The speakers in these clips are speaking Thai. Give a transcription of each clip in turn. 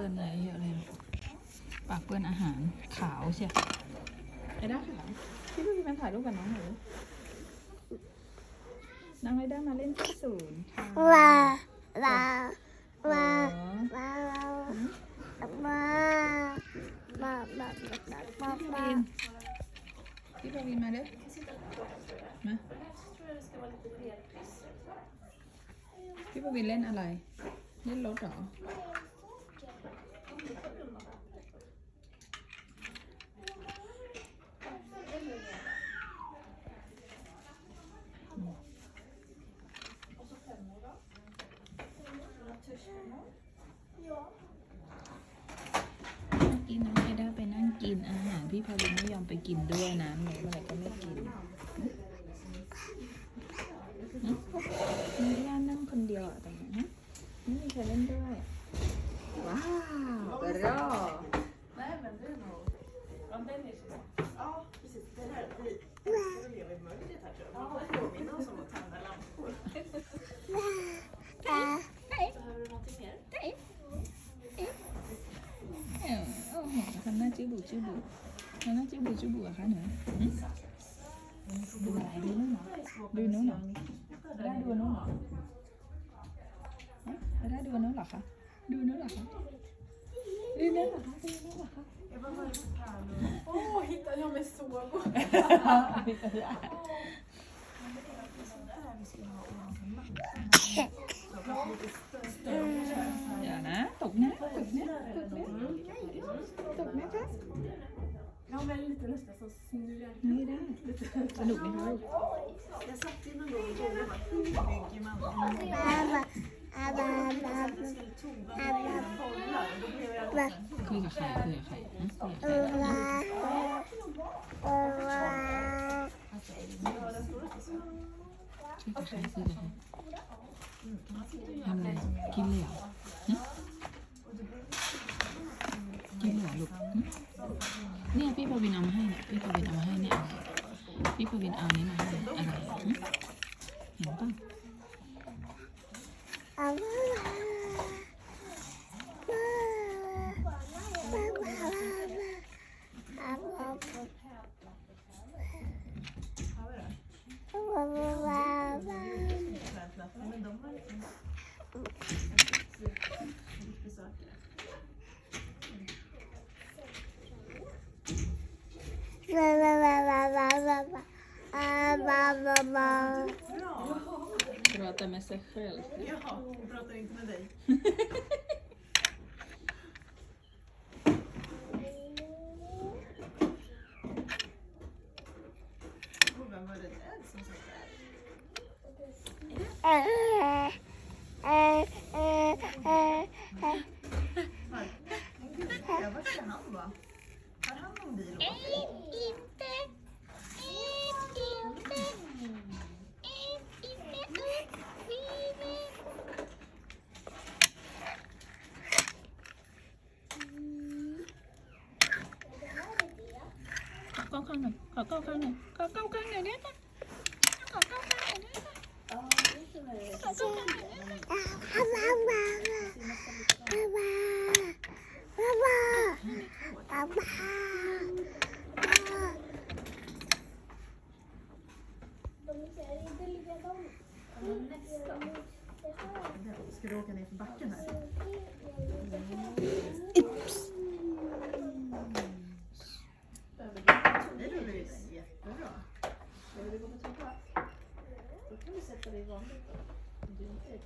ปื้อนอะไรเยอะเลยปากเปื้อนอาหารขาวใช่ไอ้ด้าขาวพี่พี่มันถ่ายรูปกับน้องหน่อน้องไอ้ด้ามาเล่นที่ศูนย์ค่ะว้าว้าอ๋อว้าว้าว้าว้าว้าว้าว้าว้าพี่ปวินพี่ปวินมาเด้อมาพี่ปวินเล่นอะไร เล่นรถเหรอ กินน้องไอด้าไปนั่งกินอาหารพี่พาลินไม่ยอมไปกินด้วยนะหนูอะไรก็ไม่กินมีย่านั่งคนเดียวอะตรงนี้นฮะไม่มีใครเล่นด้วย ว้าวกระรอก Nej men det är nog... Ja den är så. Ja precis. Den här vi vi lever i mörkret här tror jag. Man får påminna oss om att tända lampor. Behöver du någonting mer? เออโอ้โหทำหน้าจิ้วบุจิ้วบุทำหน้าจิ้วบุจิ้วบุอะคะหนูหึดูอะไรดูนู้นเหรอดูนู้นเหรอได้ดูนู้นเหรอฮะได้ดูนู้นเหรอคะดูนู้นเหรอคะดูนู้นเหรอคะดูนู้นเหรอคะ Jag bara, vad är det här nu? Åh, hittade jag med såg? Dogmatas? Ja, hon var lite nästan som snurrar. Nej, det är lite. Jag satt ju någon gång och frågade hur bygger man en modell? Kille ja. พี่ปวินเอานี้มาให้อะไรหึเห็นป่ะว้าว้าว้าว้าว้าว้าว้ Pratar med sig själv. Jaha, hon pratar inte med dig. Vem var det där som satt där? Var ska han vara? Har han någon bil? ก้าข้างหนึ่งขอเก้าข้างหนึ่อยได้ปะ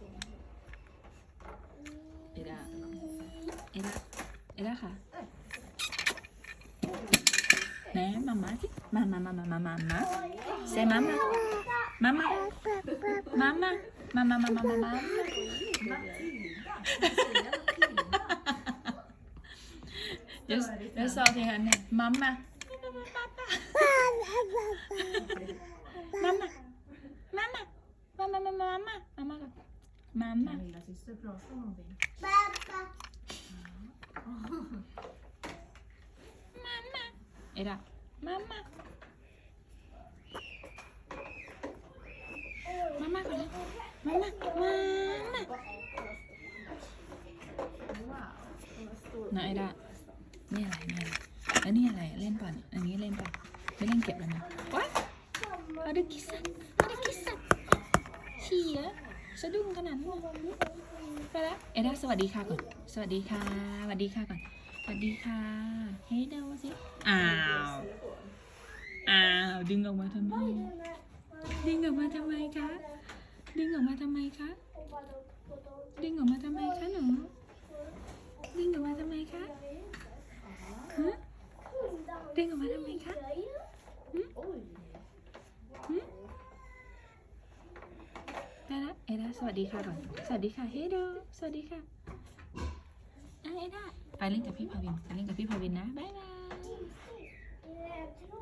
Om du inte är på vanligt. Ida. Ida. Ida ค่ะไหนมาม่าที่มามามามามามามาเซมามามามามามามามามามามามา Jag, jag sa till henne, mamma. Mamma. Mamma. Mamma, mamma, mamma. Mamma. Mamma. Kan lilla syster prata om någonting? Mamma. Ida. Mamma. Mamma, kolla. Mamma. Mamma. Wow. นะไอด้านี่อะไรนี่อะไรแล้วนี่อะไร เล่นป่ะเนี่ยอันนี้เล่นป่ะไม่เล่นเก็บแล้วนะว้ายเอาดูกิสันเอาดูกิสันเฉียสะดุ้งขนาดนั้นไปแล้วเอด้าสวัสดีค่ะก่อน สวัสดีค่ะ สวัสดีค่ะก่อน สวัสดีค่ะ เฮ้ยเดาสิ อ้าว อ้าว ดึงออกมาทำไม ดึงออกมาทำไมคะ ดึงออกมาทำไมคะ ดึงออกมาทำไมคะหนู ดึงออกมาทำไมคะฮะดึงออกมาทำไมคะหึหึได้ละเอด้า สวัสดีค่ะก่อนสวัสดีค่ะเฮ้ยดูสวัสดีค่ะอะเอด้ไปเล่นกับพี่พาวินไปเล่นกับพี่พาวินนะบ๊ายบาย